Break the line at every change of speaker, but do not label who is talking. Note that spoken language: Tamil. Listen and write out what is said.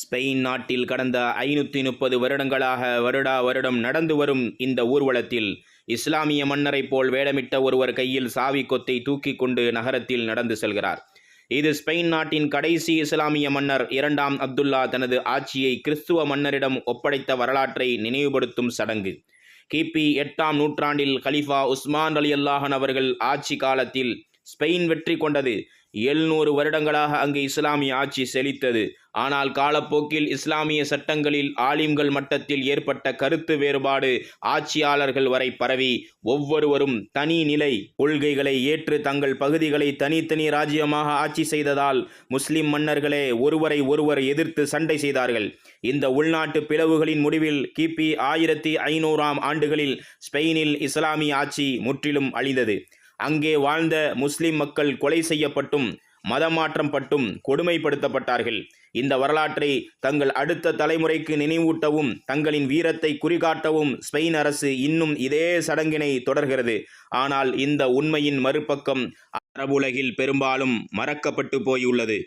ஸ்பெயின் நாட்டில் கடந்த ஐநூற்றி முப்பது வருடங்களாக வருடா வருடம் நடந்து வரும் இந்த ஊர்வலத்தில் இஸ்லாமிய மன்னரைப் போல் வேடமிட்ட ஒருவர் கையில் சாவி கொத்தை தூக்கி கொண்டு நகரத்தில் நடந்து செல்கிறார். இது ஸ்பெயின் நாட்டின் கடைசி இஸ்லாமிய மன்னர் இரண்டாம் அப்துல்லா தனது ஆட்சியை கிறிஸ்துவ மன்னரிடம் ஒப்படைத்த வரலாற்றை நினைவுபடுத்தும் சடங்கு. கிபி எட்டாம் நூற்றாண்டில் கலிஃபா உஸ்மான் அலி அல்லாஹன் அவர்கள் ஆட்சி காலத்தில் ஸ்பெயின் வெற்றி கொண்டது. எழுநூறு வருடங்களாக அங்கு இஸ்லாமிய ஆட்சி செழித்தது. ஆனால் காலப்போக்கில் இஸ்லாமிய சட்டங்களில் ஆலிம்கள் மட்டத்தில் ஏற்பட்ட கருத்து வேறுபாடு ஆட்சியாளர்கள் வரை பரவி ஒவ்வொருவரும் தனி நிலை கொள்கைகளை ஏற்று தங்கள் பகுதிகளை தனித்தனி ராஜ்யமாக ஆட்சி செய்ததால் முஸ்லிம் மன்னர்களே ஒருவரை ஒருவர் எதிர்த்து சண்டை செய்தார்கள். இந்த உள்நாட்டு பிளவுகளின் முடிவில் கிபி ஆயிரத்தி ஐநூறாம் ஆண்டுகளில் ஸ்பெயினில் இஸ்லாமிய ஆட்சி முற்றிலும் அழிந்தது. அங்கே வாழ்ந்த முஸ்லிம் மக்கள் கொலை செய்யப்பட்டும் மதமாற்றம் பட்டும் கொடுமைப்படுத்தப்பட்டார்கள். இந்த வரலாற்றை தங்கள் அடுத்த தலைமுறைக்கு நினைவூட்டவும் தங்களின் வீரத்தை குறிகாட்டவும் ஸ்பெயின் அரசு இன்னும் இதே சடங்கினை தொடர்கிறது. ஆனால் இந்த உண்மையின் மறுபக்கம் அரபுலகில் பெரும்பாலும் மறக்கப்பட்டு போயுள்ளது.